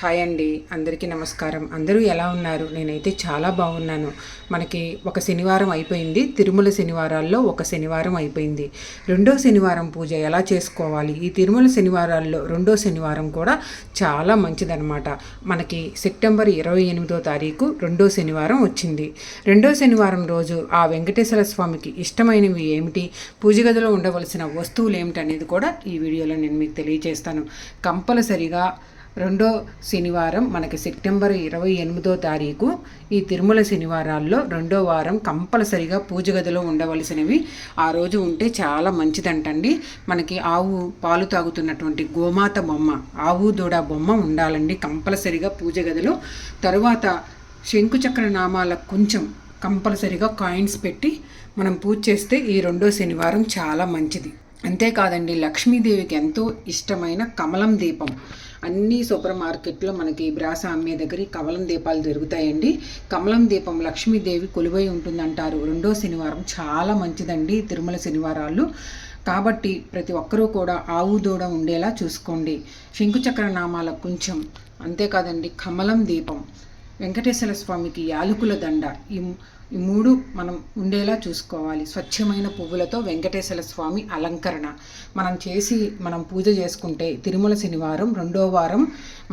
Hi అండి. అందరికీ నమస్కారం. అందరూ ఎలా ఉన్నారు? నేనైతే చాలా బాగున్నాను. మనకి ఒక శనివారం అయిపోయింది. తిరుమల శనివారాల్లో ఒక శనివారం అయిపోయింది. రెండో శనివారం పూజ ఎలా చేసుకోవాలి? ఈ తిరుమల శనివారాల్లో రెండో శనివారం కూడా చాలా మంచిదన్నమాట. మనకి సెప్టెంబర్ ఇరవై ఎనిమిదో తారీఖు రెండో శనివారం వచ్చింది. రెండో శనివారం రోజు ఆ వెంకటేశ్వర స్వామికి ఇష్టమైనవి ఏమిటి? పూజ గదిలో ఉండవలసిన వస్తువులు ఏమిటి అనేది కూడా ఈ వీడియోలో నేను మీకు తెలియజేస్తాను కంపల్సరిగా రెండో శనివారం మనకి సెప్టెంబర్ ఇరవై ఎనిమిదో తారీఖు. ఈ తిరుమల శనివారాల్లో రెండో వారం కంపల్సరిగా పూజ గదిలో ఉండవలసినవి. ఆ రోజు ఉంటే చాలా మంచిదంటండి. మనకి ఆవు పాలు తాగుతున్నటువంటి గోమాత బొమ్మ ఆవు దూడ బొమ్మ ఉండాలండి కంపల్సరిగా పూజ గదిలో. తరువాత శంకుచక్ర నామాల కొంచెం కంపల్సరిగా కాయిన్స్ పెట్టి మనం పూజ చేస్తే ఈ రెండో శనివారం చాలా మంచిది. అంతేకాదండి లక్ష్మీదేవికి ఎంతో ఇష్టమైన కమలం దీపం. అన్ని సూపర్ మార్కెట్లో మనకి బ్రాస అమ్మే దగ్గర కమలం దీపాలు దొరుకుతాయండి. కమలం దీపం లక్ష్మీదేవి కొలువై ఉంటుందంటారు. రెండో శనివారం చాలా మంచిదండి తిరుమల శనివారాలు. కాబట్టి ప్రతి ఒక్కరూ కూడా ఆవు దూడ ఉండేలా చూసుకోండి. శంకుచక్ర నామాల కొంచెం. అంతేకాదండి కమలం దీపం. వెంకటేశ్వర స్వామికి యాలకుల దండ. ఈ ఈ మూడు మనం ఉండేలా చూసుకోవాలి. స్వచ్ఛమైన పువ్వులతో వెంకటేశ్వర స్వామి అలంకరణ. మనం చేసి మనం పూజ చేసుకుంటే తిరుమల శనివారం రెండో వారం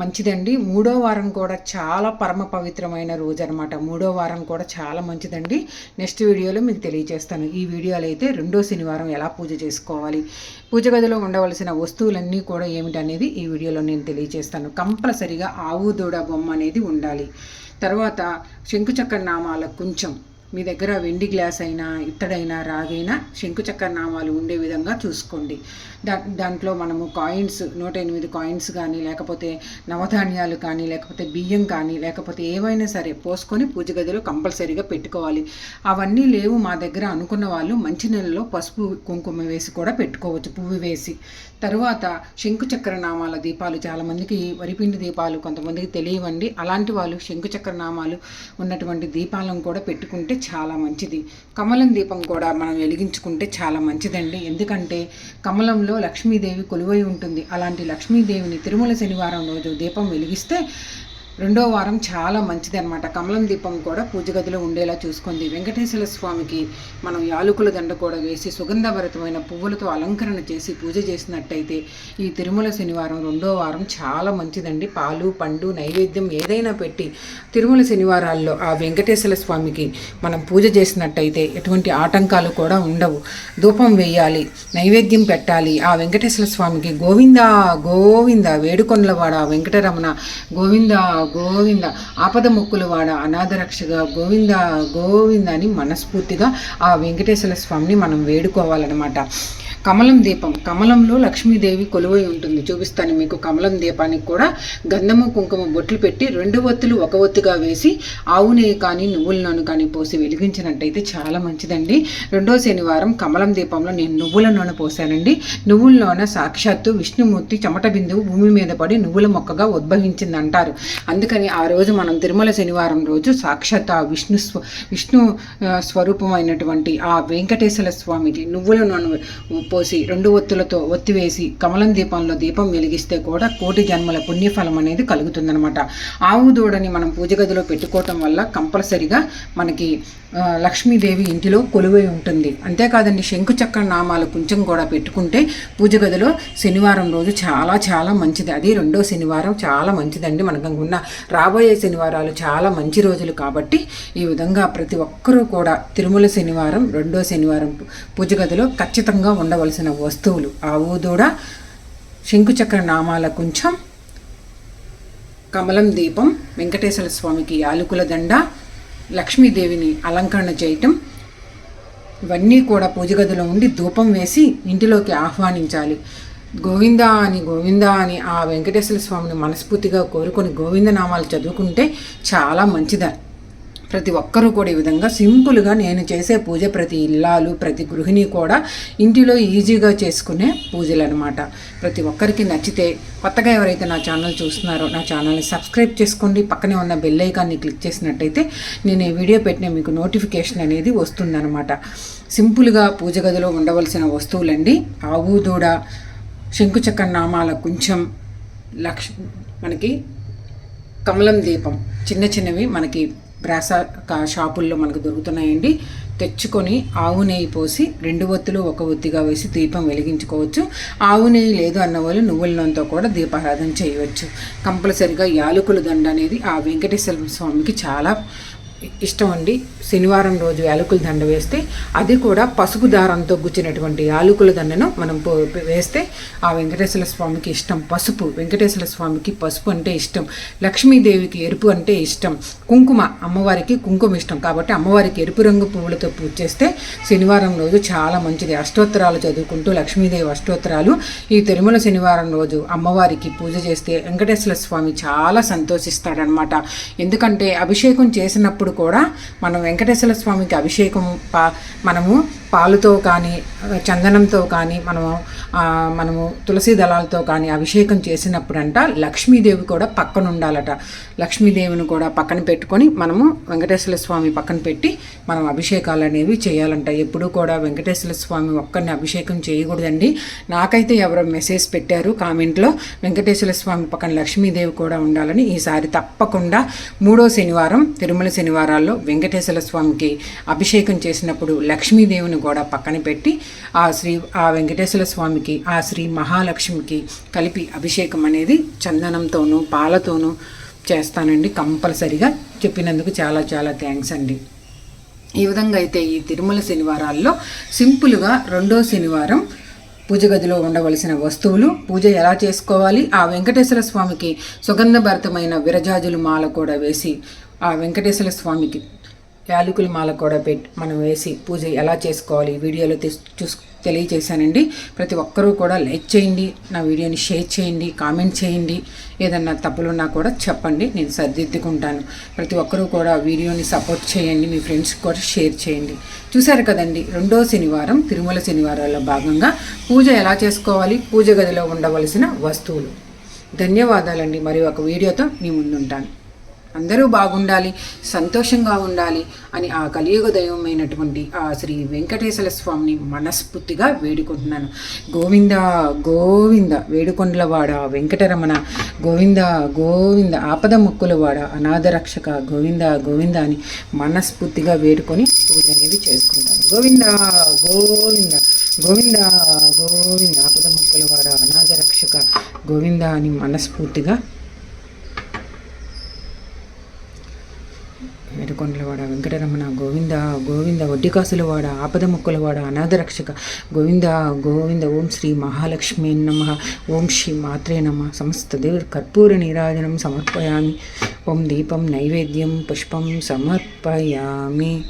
మంచిదండి. మూడో వారం కూడా చాలా పరమ పవిత్రమైన రోజు అనమాట మూడో వారం కూడా చాలా మంచిదండి. నెక్స్ట్ వీడియోలో మీకు తెలియజేస్తాను. ఈ వీడియోలో అయితే రెండో శనివారం ఎలా పూజ చేసుకోవాలి పూజ గదిలో ఉండవలసిన వస్తువులన్నీ కూడా ఏమిటనేది ఈ వీడియోలో నేను తెలియజేస్తాను. కంపల్సరిగా ఆవు దూడ బొమ్మ అనేది ఉండాలి. తర్వాత శంకుచక్ర నామాల కొంచెం. మీ దగ్గర వెండి గ్లాస్ అయినా ఇత్తడైనా రాగైనా శంకుచక్ర నామాలు ఉండే విధంగా చూసుకోండి. దా దాంట్లో మనము కాయిన్స్ నూట ఎనిమిది కాయిన్స్ కానీ లేకపోతే నవధాన్యాలు కానీ లేకపోతే బియ్యం కానీ లేకపోతే ఏవైనా సరే పోసుకొని పూజ గదిలో కంపల్సరీగా పెట్టుకోవాలి. అవన్నీ లేవు మా దగ్గర అనుకున్న వాళ్ళు మంచి నెలలో పసుపు కుంకుమ వేసి కూడా పెట్టుకోవచ్చు పువ్వు వేసి. తరువాత శంకుచక్ర నామాల దీపాలు చాలామందికి వరిపిండి దీపాలు కొంతమందికి తెలియవండి. అలాంటి వాళ్ళు శంకుచక్ర నామాలు ఉన్నటువంటి దీపాలను కూడా పెట్టుకుంటే చాలా మంచిది. కమలం దీపం కూడా మనం వెలిగించుకుంటే చాలా మంచిదండి. ఎందుకంటే కమలంలో లక్ష్మీదేవి కొలువై ఉంటుంది. అలాంటి లక్ష్మీదేవిని తిరుమల శనివారం రోజు దీపం వెలిగిస్తే రెండో వారం చాలా మంచిది అనమాట కమలం దీపం కూడా పూజ గదిలో ఉండేలా చూసుకుంది. వెంకటేశ్వర స్వామికి మనం యాలకుల దండ కూడా వేసి సుగంధభరితమైన పువ్వులతో అలంకరణ చేసి పూజ చేసినట్టయితే ఈ తిరుమల శనివారం రెండో వారం చాలా మంచిదండి. పాలు పండు నైవేద్యం ఏదైనా పెట్టి తిరుమల శనివారాల్లో ఆ వెంకటేశ్వర స్వామికి మనం పూజ చేసినట్టయితే ఎటువంటి ఆటంకాలు కూడా ఉండవు. ధూపం వేయాలి నైవేద్యం పెట్టాలి. ఆ వెంకటేశ్వర స్వామికి గోవింద గోవింద వేడుకొండలవాడ వెంకటరమణ గోవింద గోవింద ఆపద మొక్కులు వాడ అనాథరక్షగా గోవింద గోవింద అని మనస్ఫూర్తిగా ఆ వెంకటేశ్వర స్వామిని మనం వేడుకోవాలన్నమాట. కమలం దీపం. కమలంలో లక్ష్మీదేవి కొలువై ఉంటుంది. చూపిస్తాను మీకు కమలం దీపానికి కూడా గంధము కుంకుమ బొట్లు పెట్టి రెండు ఒత్తులు ఒక ఒత్తుగా వేసి ఆవు నెయ్యి కానీ నువ్వుల నూనె కానీ పోసి వెలిగించినట్టయితే చాలా మంచిదండి. రెండో శనివారం కమలం దీపంలో నేను నువ్వుల నూనె పోసానండి. నువ్వుల నూనె సాక్షాత్తు విష్ణుమూర్తి చెమట బిందువు భూమి మీద పడి నువ్వుల మొక్కగా ఉద్భవించింది అంటారు అందుకని ఆ రోజు మనం తిరుమల శనివారం రోజు సాక్షాత్ ఆ విష్ణు స్వ విష్ణు స్వరూపమైనటువంటి ఆ వెంకటేశ్వర స్వామికి నువ్వుల నూనె పోసి రెండు ఒత్తులతో ఒత్తివేసి కమలం దీపంలో దీపం వెలిగిస్తే కూడా కోటి జన్మల పుణ్యఫలం అనేది కలుగుతుందనమాట ఆవు దూడని మనం పూజ గదిలో పెట్టుకోవటం వల్ల కంపల్సరిగా మనకి లక్ష్మీదేవి ఇంటిలో కొలువై ఉంటుంది. అంతేకాదండి శంకుచక్ర నామాల కొంచెం కూడా పెట్టుకుంటే పూజ గదిలో శనివారం రోజు చాలా చాలా మంచిది. అది రెండో శనివారం చాలా మంచిదండి మనకు ఉన్న రాబోయే శనివారాలు చాలా మంచి రోజులు కాబట్టి ఈ విధంగా ప్రతి ఒక్కరూ కూడా తిరుమల శనివారం రెండో శనివారం పూజ గదిలో ఖచ్చితంగా కావలసిన వస్తువులు. ఆవు దూడ శంకుచక్ర నామాల కొంచెం కమలం దీపం వెంకటేశ్వర స్వామికి యాలకుల దండ లక్ష్మీదేవిని అలంకరణ చేయటం. ఇవన్నీ కూడా పూజ గదిలో ఉండి ధూపం వేసి ఇంటిలోకి ఆహ్వానించాలి. గోవిందా అని గోవిందా అని ఆ వెంకటేశ్వర స్వామిని మనస్ఫూర్తిగా కోరుకొని గోవింద నామాలు చదువుకుంటే చాలా మంచిదని ప్రతి ఒక్కరూ కూడా ఈ విధంగా సింపుల్గా నేను చేసే పూజ ప్రతి ఇల్లాలు ప్రతి గృహిణి కూడా ఇంటిలో ఈజీగా చేసుకునే పూజలు అనమాట ప్రతి ఒక్కరికి నచ్చితే కొత్తగా ఎవరైతే నా ఛానల్ చూస్తున్నారో నా ఛానల్ని సబ్స్క్రైబ్ చేసుకోండి. పక్కనే ఉన్న బెల్ ఐకాన్ని క్లిక్ చేసినట్టయితే నేను ఈ వీడియో పెట్టిన మీకు నోటిఫికేషన్ అనేది వస్తుందన్నమాట. సింపుల్గా పూజ గదిలో ఉండవలసిన వస్తువులండి. ఆవు దూడ శంకుచక్ర నామాల కొంచెం లక్ష మనకి కమలం దీపం చిన్న చిన్నవి మనకి ప్రాస కా- షాపుల్లో మనకు దొరుకుతున్నాయండి. తెచ్చుకొని ఆవు నెయ్యి పోసి రెండు ఒత్తులు ఒక ఒత్తిగా వేసి దీపం వెలిగించుకోవచ్చు. ఆవు నెయ్యి లేదు అన్న వాళ్ళు నువ్వుల నూనెతో కూడా దీపారాధన చేయవచ్చు. కంపల్సరిగా యాలకుల దండ అనేది ఆ వెంకటేశ్వర స్వామికి చాలా ఇష్టం అండి శనివారం రోజు యాలకుల దండ వేస్తే అది కూడా పసుపు దారంతో గుచ్చినటువంటి యాలకుల దండను మనం పో- వేస్తే ఆ వెంకటేశ్వర స్వామికి ఇష్టం. పసుపు వెంకటేశ్వర స్వామికి పసుపు అంటే ఇష్టం. లక్ష్మీదేవికి ఎరుపు అంటే ఇష్టం. కుంకుమ అమ్మవారికి కుంకుమ ఇష్టం. కాబట్టి అమ్మవారికి ఎరుపు రంగు పువ్వులతో పూజ చేస్తే శనివారం రోజు చాలా మంచిది. అష్టోత్తరాలు చదువుకుంటూ లక్ష్మీదేవి అష్టోత్తరాలు. ఈ తిరుమల శనివారం రోజు అమ్మవారికి పూజ చేస్తే వెంకటేశ్వర స్వామి చాలా సంతోషిస్తాడనమాట ఎందుకంటే అభిషేకం చేసినప్పుడు కూడా మనం వెంకటేశ్వర స్వామికి అభిషేకం పా మనము పాలుతో కానీ చందనంతో కానీ మనము మనము తులసి దళాలతో కానీ అభిషేకం చేసినప్పుడంట లక్ష్మీదేవి కూడా పక్కన ఉండాలట లక్ష్మీదేవిని కూడా పక్కన పెట్టుకొని మనము వెంకటేశ్వర స్వామి పక్కన పెట్టి మనం అభిషేకాలు అనేవి చేయాలంట. ఎప్పుడూ కూడా వెంకటేశ్వర స్వామి ఒక్కరిని అభిషేకం చేయకూడదండి. నాకైతే ఎవరో మెసేజ్ పెట్టారు కామెంట్లో వెంకటేశ్వర స్వామి పక్కన లక్ష్మీదేవి కూడా ఉండాలని ఈసారి తప్పకుండా మూడో శనివారం తిరుమల శనివారం శనివారాల్లో వెంకటేశ్వర స్వామికి అభిషేకం చేసినప్పుడు లక్ష్మీదేవిని కూడా పక్కన పెట్టి ఆ శ్రీ ఆ వెంకటేశ్వర స్వామికి ఆ శ్రీ మహాలక్ష్మికి కలిపి అభిషేకం అనేది చందనంతోనూ పాలతోనూ చేస్తానండి. కంపల్సరిగా చెప్పినందుకు చాలా చాలా థ్యాంక్స్ అండి. ఈ విధంగా అయితే ఈ తిరుమల శనివారాల్లో సింపుల్గా రెండో శనివారం పూజ గదిలో ఉండవలసిన వస్తువులు పూజ ఎలా చేసుకోవాలి? ఆ వెంకటేశ్వర స్వామికి సుగంధభరితమైన విరజాజులు మాల కూడా వేసి ఆ వెంకటేశ్వర స్వామికి యాలకుల మాల కూడా పెట్టి మనం వేసి పూజ ఎలా చేసుకోవాలి వీడియోలో తీస్ తెలియజేశానండి ప్రతి ఒక్కరూ కూడా లైక్ చేయండి నా వీడియోని షేర్ చేయండి కామెంట్ చేయండి. ఏదన్నా తప్పులున్నా కూడా చెప్పండి నేను సర్దిద్దుకుంటాను. ప్రతి ఒక్కరూ కూడా వీడియోని సపోర్ట్ చేయండి మీ ఫ్రెండ్స్కి కూడా షేర్ చేయండి. చూశారు కదండి రెండో శనివారం తిరుమల శనివారాల్లో భాగంగా పూజ ఎలా చేసుకోవాలి పూజ గదిలో ఉండవలసిన వస్తువులు. ధన్యవాదాలండి మరి ఒక వీడియోతో మీ ముందుంటాను. అందరూ బాగుండాలి సంతోషంగా ఉండాలి అని ఆ కలియుగ దైవమైనటువంటి ఆ శ్రీ వెంకటేశ్వర స్వామిని మనస్ఫూర్తిగా వేడుకుంటున్నాను. గోవింద గోవింద వేడుకొండలవాడ వెంకటరమణ గోవింద గోవింద ఆపద ముక్కులవాడ అనాథ రక్షక గోవింద గోవింద అని మనస్ఫూర్తిగా వేడుకొని పూజ అనేది చేసుకుంటాను. గోవింద గోవింద గోవింద గోవింద ఆపద ముక్కులవాడ అనాథరక్షక గోవింద అని మనస్ఫూర్తిగా ఏడుకొండలవాడ వెంకటరమణ గోవింద గోవింద వడ్డికాసులవాడ ఆపద ముక్కులవాడ అనాథరక్షక గోవింద గోవింద ఓం శ్రీ మహాలక్ష్మి నమ ఓం శ్రీ మాత్రే నమ. సమస్త దేవ కర్పూర నీరాజనం సమర్పయామి. ఓం దీపం నైవేద్యం పుష్పం సమర్పయామి.